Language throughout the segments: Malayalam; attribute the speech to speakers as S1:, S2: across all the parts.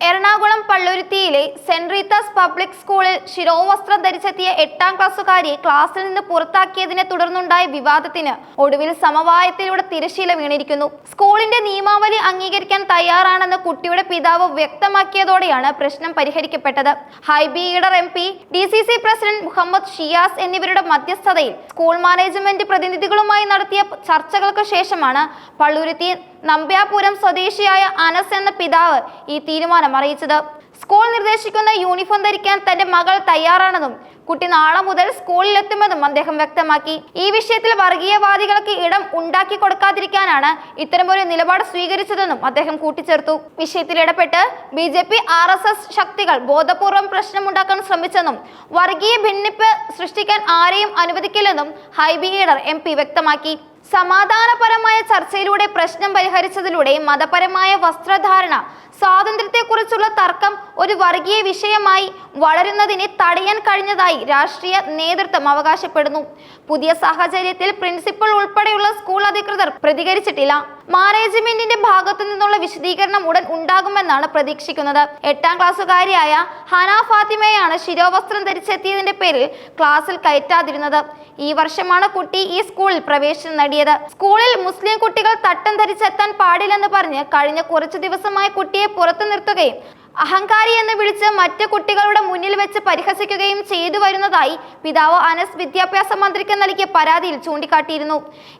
S1: എറണാകുളം പള്ളുരുത്തിയിലെ സെന്റ് റീത്താസ് പബ്ലിക് സ്കൂളിൽ ശിരോവസ്ത്രം ധരിച്ചെത്തിയ എട്ടാം ക്ലാസ്സുകാരിയെ ക്ലാസ്സിൽ നിന്ന് പുറത്താക്കിയതിനെ തുടർന്നുണ്ടായ വിവാദത്തിന് ഒടുവിൽ സമവായത്തിലൂടെ തിരശീല വീണിരിക്കുന്നു. സ്കൂളിന്റെ നിയമാവലി അംഗീകരിക്കാൻ തയ്യാറാണെന്ന് കുട്ടിയുടെ പിതാവ് വ്യക്തമാക്കിയതോടെയാണ് പ്രശ്നം പരിഹരിക്കപ്പെട്ടത്. Hibi M P D C C president Muhammad Shiyas എന്നിവരുടെ മധ്യസ്ഥതയിൽ സ്കൂൾ മാനേജ്മെന്റ് പ്രതിനിധികളുമായി നടത്തിയ ചർച്ചകൾക്ക് ശേഷമാണ് പള്ളുരുത്തി നമ്പ്യാപുരം സ്വദേശിയായ അനസ് എന്ന പിതാവ് ഈ തീരുമാനം അറിയിച്ചത്. സ്കൂൾ നിർദ്ദേശിക്കുന്ന യൂണിഫോം ധരിക്കാൻ തന്റെ മകൾ തയ്യാറാണെന്നും കുട്ടി നാളെ മുതൽ സ്കൂളിലെത്തുമെന്നും അദ്ദേഹം വ്യക്തമാക്കി. ഈ വിഷയത്തിൽ വർഗീയവാദികൾക്ക് ഇടം ഉണ്ടാക്കി കൊടുക്കാതിരിക്കാനാണ് ഇത്തരമൊരു നിലപാട് സ്വീകരിച്ചതെന്നും അദ്ദേഹം കൂട്ടിച്ചേർത്തു. വിഷയത്തിൽ ഇടപെട്ട് B J P R S S ശക്തികൾ ബോധപൂർവം പ്രശ്നമുണ്ടാക്കാൻ ശ്രമിച്ചെന്നും വർഗീയ ഭിന്നിപ്പ് സൃഷ്ടിക്കാൻ ആരെയും അനുവദിക്കില്ലെന്നും ഹൈബി ഈഡർ എം പി വ്യക്തമാക്കി. സമാധാനപരമായ ചർച്ചയിലൂടെ പ്രശ്നം പരിഹരിച്ചതിലൂടെ മതപരമായ വസ്ത്രധാരണ സ്വാതന്ത്ര്യത്തെക്കുറിച്ചുള്ള തർക്കം ഒരു വർഗീയ വിഷയമായി വളരുന്നതിനെ തടയാൻ കഴിഞ്ഞതായി രാഷ്ട്രീയ നേതൃത്വം അവകാശപ്പെടുന്നു. പുതിയ സാഹചര്യത്തിൽ പ്രിൻസിപ്പൽ ഉൾപ്പെടെയുള്ള സ്കൂൾ അധികൃതർ പ്രതികരിച്ചിട്ടില്ല. മാനേജ്മെന്റിന്റെ ഭാഗത്തു നിന്നുള്ള വിശദീകരണം ഉടൻ ഉണ്ടാകുമെന്നാണ് പ്രതീക്ഷിക്കുന്നത്. എട്ടാം ക്ലാസ്സുകാരിയായ ഹന ഫാത്തിമയാണ് ശിരോവസ്ത്രം ധരിച്ചെത്തിയതിന്റെ പേരിൽ ക്ലാസ്സിൽ കയറ്റാതിരുന്നത്. ഈ വർഷമാണ് കുട്ടി ഈ സ്കൂളിൽ പ്രവേശനം നേടിയത്. സ്കൂളിൽ മുസ്ലിം കുട്ടികൾ തട്ടം ധരിച്ചെത്താൻ പാടില്ലെന്ന് പറഞ്ഞ് കഴിഞ്ഞ കുറച്ചു ദിവസമായി കുട്ടിയെ പുറത്തു നിർത്തുകയും അഹങ്കാരി എന്ന് വിളിച്ച് മറ്റ് കുട്ടികളുടെ മുന്നിൽ വെച്ച് പരിഹസിക്കുകയും ചെയ്തു വരുന്നതായി പിതാവ് അനസ് വിദ്യാഭ്യാസ മന്ത്രിക്ക് നൽകിയ പരാതിയിൽ ചൂണ്ടിക്കാട്ടിയിരുന്നു.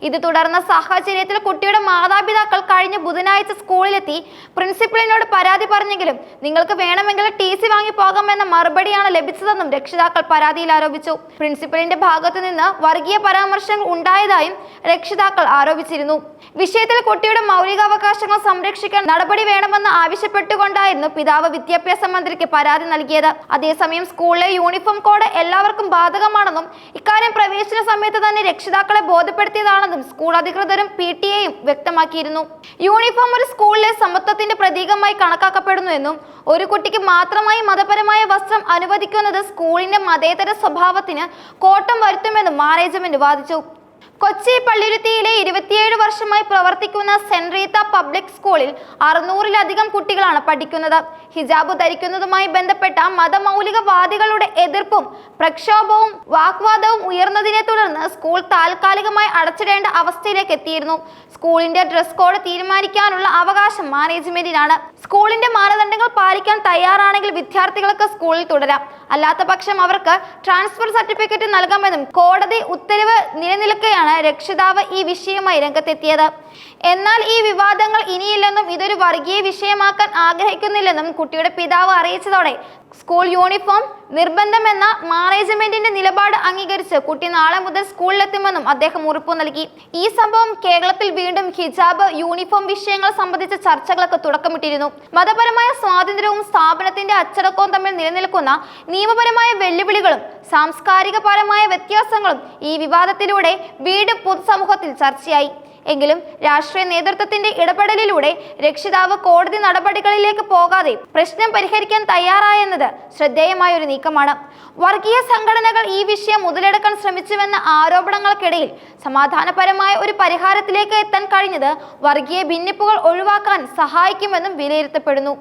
S1: ഇത് തുടർന്ന സാഹചര്യത്തിൽ കുട്ടിയുടെ മാതാപിതാക്കൾ കഴിഞ്ഞ ബുധനാഴ്ച സ്കൂളിലെത്തി പ്രിൻസിപ്പലിനോട് പരാതി പറഞ്ഞെങ്കിലും നിങ്ങൾക്ക് വേണമെങ്കിൽ ടി സി വാങ്ങി പോകാമെന്ന മറുപടിയാണ് ലഭിച്ചതെന്നും രക്ഷിതാക്കൾ പരാതിയിൽ ആരോപിച്ചു. പ്രിൻസിപ്പലിന്റെ ഭാഗത്തു നിന്ന് വർഗീയ പരാമർശങ്ങൾ ഉണ്ടായതായും രക്ഷിതാക്കൾ ആരോപിച്ചിരുന്നു. വിഷയത്തിൽ കുട്ടിയുടെ മൗലികാവകാശങ്ങൾ സംരക്ഷിക്കാൻ നടപടി വേണമെന്ന് ആവശ്യപ്പെട്ടുകൊണ്ടായിരുന്നു പിതാവ് വിദ്യാഭ്യാസ മന്ത്രിക്ക് പരാതി നൽകിയത്. അതേസമയം സ്കൂളിലെ യൂണിഫോം കോഡ് എല്ലാവർക്കും ബാധകമാണെന്നും ഇക്കാര്യം പ്രവേശന സമയത്ത് തന്നെ രക്ഷിതാക്കളെ ബോധ്യപ്പെടുത്തിയതാണെന്നും സ്കൂൾ അധികൃതരും പി ടി എയും വ്യക്തമാക്കിയിരുന്നു. യൂണിഫോം ഒരു സ്കൂളിലെ സമത്വത്തിന്റെ പ്രതീകമായി കണക്കാക്കപ്പെടുന്നുവെന്നും ഒരു കുട്ടിക്ക് മാത്രമായി മതപരമായ വസ്ത്രം അനുവദിക്കുന്നത് സ്കൂളിന്റെ മതേതര സ്വഭാവത്തിന് കോട്ടം വരുത്തുമെന്നും മാനേജ്മെന്റ് വാദിച്ചു. കൊച്ചി പള്ളിരുത്തിയിലെ ഇരുപത്തിയേഴ് വർഷമായി പ്രവർത്തിക്കുന്ന സെന്റ് റീത്ത പബ്ലിക് സ്കൂളിൽ അറുന്നൂറിലധികം കുട്ടികളാണ് പഠിക്കുന്നത്. ഹിജാബ് ധരിക്കുന്നതുമായി ബന്ധപ്പെട്ട മതമൗലികവാദികളുടെ എതിർപ്പും പ്രക്ഷോഭവും വാഗ്വാദവും ഉയർന്നതിനെ തുടർന്ന് സ്കൂൾ താൽക്കാലികമായി അടച്ചിടേണ്ട അവസ്ഥയിലേക്ക് എത്തിയിരുന്നു. സ്കൂളിന്റെ ഡ്രസ് കോഡ് തീരുമാനിക്കാനുള്ള അവകാശം മാനേജ്മെന്റിനാണ്. സ്കൂളിന്റെ മാനദണ്ഡങ്ങൾ പാലിക്കാൻ തയ്യാറാണെങ്കിൽ വിദ്യാർത്ഥികൾക്ക് സ്കൂളിൽ തുടരാം. അല്ലാത്ത അവർക്ക് ട്രാൻസ്ഫർ സർട്ടിഫിക്കറ്റ് നൽകാമെന്നും കോടതി ഉത്തരവ് നിലനിൽക്കെയാണ് രക്ഷിതാവ് ഈ വിഷയമായി രംഗത്തെത്തിയത്. എന്നാൽ ഈ വിവാദങ്ങൾ ഇനിയില്ലെന്നും ഇതൊരു വർഗീയ വിഷയമാക്കാൻ ആഗ്രഹിക്കുന്നില്ലെന്നും കുട്ടിയുടെ പിതാവ് അറിയിച്ചതോടെ സ്കൂൾ യൂണിഫോം നിർബന്ധമെന്ന മാനേജ്മെന്റിന്റെ നിലപാട് അംഗീകരിച്ച് കുട്ടി നാളെ മുതൽ സ്കൂളിലെത്തുമെന്നും അദ്ദേഹം ഉറപ്പു നൽകി. ഈ സംഭവം കേരളത്തിൽ വീണ്ടും ഹിജാബ് യൂണിഫോം വിഷയങ്ങൾ സംബന്ധിച്ച ചർച്ചകളൊക്കെ തുടക്കമിട്ടിരുന്നു. മതപരമായ സ്വാതന്ത്ര്യവും സ്ഥാപനത്തിന്റെ അച്ചടക്കവും തമ്മിൽ നിലനിൽക്കുന്ന നിയമപരമായ വെല്ലുവിളികളും സാംസ്കാരികപരമായ വ്യത്യാസങ്ങളും ഈ വിവാദത്തിലൂടെ വീണ്ടും പൊതുസമൂഹത്തിൽ ചർച്ചയായി. എങ്കിലും രാഷ്ട്രീയ നേതൃത്വത്തിന്റെ ഇടപെടലിലൂടെ രക്ഷിതാവ് കോടതി നടപടികളിലേക്ക് പോകാതെ പ്രശ്നം പരിഹരിക്കാൻ തയ്യാറായെന്നത് ശ്രദ്ധേയമായ ഒരു നീക്കമാണ്. വർഗീയ സംഘടനകൾ ഈ വിഷയം മുതലെടുക്കാൻ ശ്രമിച്ചുവെന്ന ആരോപണങ്ങൾക്കിടയിൽ സമാധാനപരമായ ഒരു പരിഹാരത്തിലേക്ക് എത്താൻ കഴിഞ്ഞത് വർഗീയ ഭിന്നിപ്പുകൾ ഒഴിവാക്കാൻ സഹായിക്കുമെന്നും വിലയിരുത്തപ്പെടുന്നു.